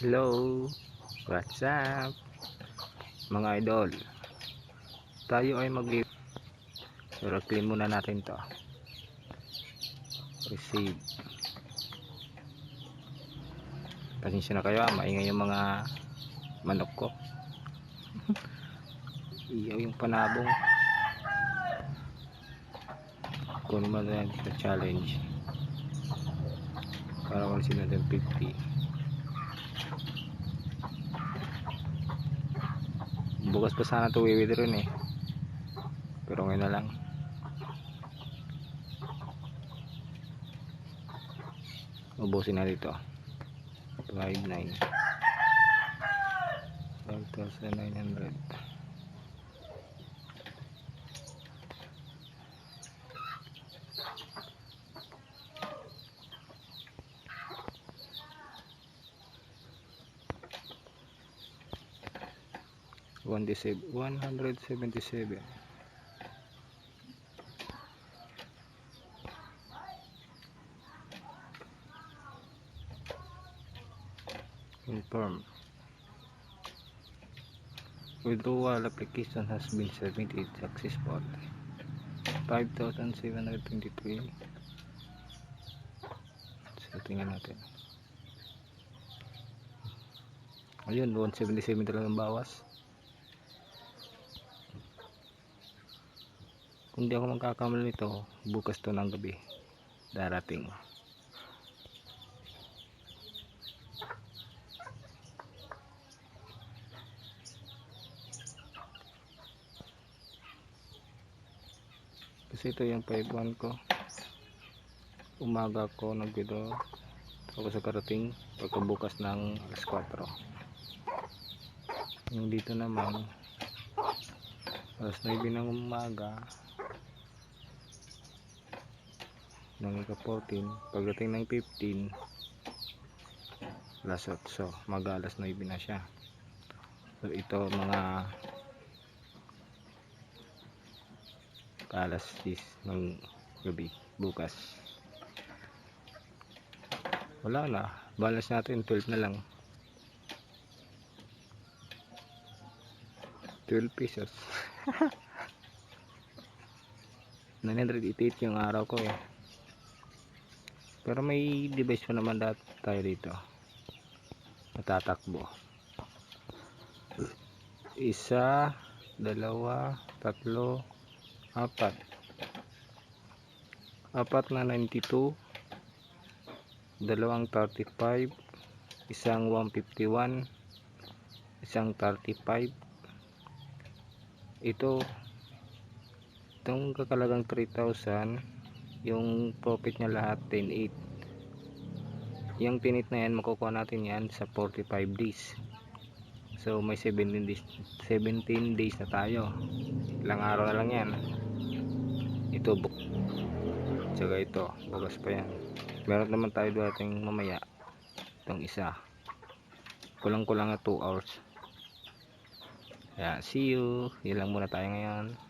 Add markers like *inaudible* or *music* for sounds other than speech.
Hello, what's up? Mga idol, tayo ay mag Pero clean muna natin to. Receive. Pasensya na kayo, ah, maingay yung mga manok ko. *laughs* Iyaw yung panabong. Kung naman na challenge. Para 150. Bukas pa sana ito wiwithdraw eh. Pero ngayon na lang. Ubusin na dito. 59 5,900 one hundred seventy seven confirm. Withdrawal application has been submitted. Successful 5,723 so tingnan natin. Ayun 177 talagang bawas kung di ako magkakamali nito bukas to ng gabi. Darating. Kasi ito yung 5-1 ko. Umaga ko nag video tapos karating pagkabukas ng alas 4 yung dito naman alas 9 ng umaga ng ika 14 pagdating ng 15 alas 8 mag alas 9 na siya. So ito mga alas 10 ng gabi bukas. Wala na. Balas natin 12 na lang. 12 pesos. *laughs* 988 yung araw ko eh pero may device pa naman dati tayo dito. Natatakbo. Isa dalawa tatlo apat. Apat na 92 dalawang 35 isang 151 isang 35 ito itong kakalagang 3,000 yung profit niya lahat 10.8 yung tinit na yan makukuha natin yan sa 45 days. So may 17 days 17 days na tayo. Ilang araw na lang yan. Ito buk tsaka ito bukas pa yan. Meron naman tayo dating mamaya itong isa. Kulang kulang na 2 hours. Yeah, see you. Yun lang muna tayo ngayon